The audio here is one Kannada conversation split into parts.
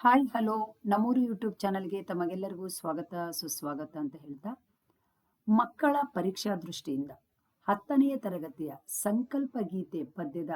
Hi, hello. ನಮ್ಮೂರು ಯೂಟ್ಯೂಬ್ ಚಾನಲ್ಗೆ ತಮಗೆಲ್ಲರಿಗೂ ಸ್ವಾಗತ, ಸುಸ್ವಾಗತ ಅಂತ ಹೇಳ್ತಾ, ಮಕ್ಕಳ ಪರೀಕ್ಷಾ ದೃಷ್ಟಿಯಿಂದ ಹತ್ತನೆಯ ತರಗತಿಯ ಸಂಕಲ್ಪ ಗೀತೆ ಪದ್ಯದ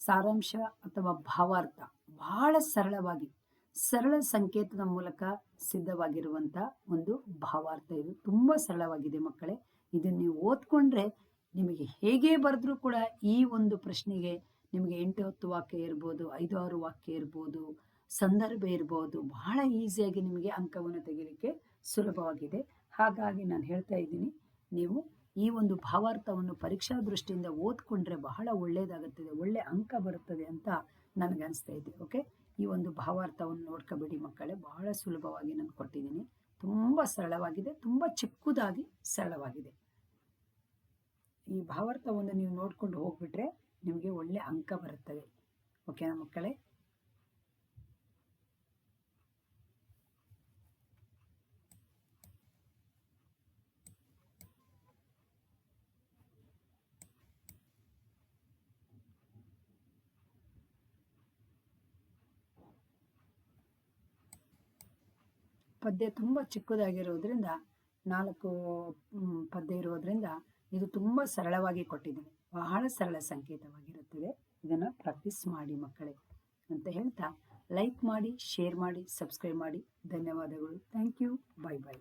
ಸಾರಾಂಶ ಅಥವಾ ಭಾವಾರ್ಥ ಬಹಳ ಸರಳವಾಗಿ, ಸರಳ ಸಂಕೇತದ ಮೂಲಕ ಸಿದ್ಧವಾಗಿರುವಂಥ ಒಂದು ಭಾವಾರ್ಥ ಇದು. ತುಂಬ ಸರಳವಾಗಿದೆ ಮಕ್ಕಳೇ. ಇದನ್ನ ನೀವು ಓದ್ಕೊಂಡ್ರೆ ನಿಮಗೆ ಹೇಗೆ ಬರೆದ್ರೂ ಕೂಡ ಈ ಒಂದು ಪ್ರಶ್ನೆಗೆ ನಿಮಗೆ ಎಂಟು, ಹತ್ತು ವಾಕ್ಯ ಇರ್ಬೋದು, ಐದು, ಆರು ವಾಕ್ಯ ಇರ್ಬೋದು ಸಂದರ್ಭ ಇರ್ಬೋದು, ಬಹಳ ಈಸಿಯಾಗಿ ನಿಮಗೆ ಅಂಕವನ್ನು ತೆಗಿಲಿಕ್ಕೆ ಸುಲಭವಾಗಿದೆ. ಹಾಗಾಗಿ ನಾನು ಹೇಳ್ತಾ ಇದ್ದೀನಿ, ನೀವು ಈ ಒಂದು ಭಾವಾರ್ಥವನ್ನು ಪರೀಕ್ಷಾ ದೃಷ್ಟಿಯಿಂದ ಓದ್ಕೊಂಡ್ರೆ ಬಹಳ ಒಳ್ಳೆಯದಾಗುತ್ತದೆ ಒಳ್ಳೆ ಅಂಕ ಬರುತ್ತದೆ ಅಂತ ನನಗೆ ಅನಿಸ್ತಾ ಇದೆ, ಓಕೆ? ಈ ಒಂದು ಭಾವಾರ್ಥವನ್ನು ನೋಡ್ಕೋಬೇಡಿ ಮಕ್ಕಳೇ, ಬಹಳ ಸುಲಭವಾಗಿ ನಾನು ಕೊಟ್ಟಿದ್ದೀನಿ. ತುಂಬ ಸರಳವಾಗಿದೆ, ತುಂಬ ಚಿಕ್ಕದಾಗಿ ಸರಳವಾಗಿದೆ. ಈ ಭಾವಾರ್ಥವನ್ನು ನೀವು ನೋಡ್ಕೊಂಡು ಹೋಗ್ಬಿಟ್ರೆ ನಿಮಗೆ ಒಳ್ಳೆ ಅಂಕ ಬರುತ್ತದೆ, ಓಕೆನಾ ಮಕ್ಕಳೇ? ಪದ್ಯ ತುಂಬ ಚಿಕ್ಕದಾಗಿರೋದ್ರಿಂದ, ನಾಲ್ಕು ಪದ್ಯ ಇರೋದ್ರಿಂದ ಇದು ತುಂಬ ಸರಳವಾಗಿ ಕೊಟ್ಟಿದ್ದೀನಿ. ಬಹಳ ಸರಳ ಸಂಕೇತವಾಗಿರುತ್ತದೆ. ಇದನ್ನು ಪ್ರಾಕ್ಟೀಸ್ ಮಾಡಿ ಮಕ್ಕಳೇ ಅಂತ ಹೇಳ್ತಾ ಲೈಕ್ ಮಾಡಿ ಶೇರ್ ಮಾಡಿ ಸಬ್ಸ್ಕ್ರೈಬ್ ಮಾಡಿ. ಧನ್ಯವಾದಗಳು. Thank you bye bye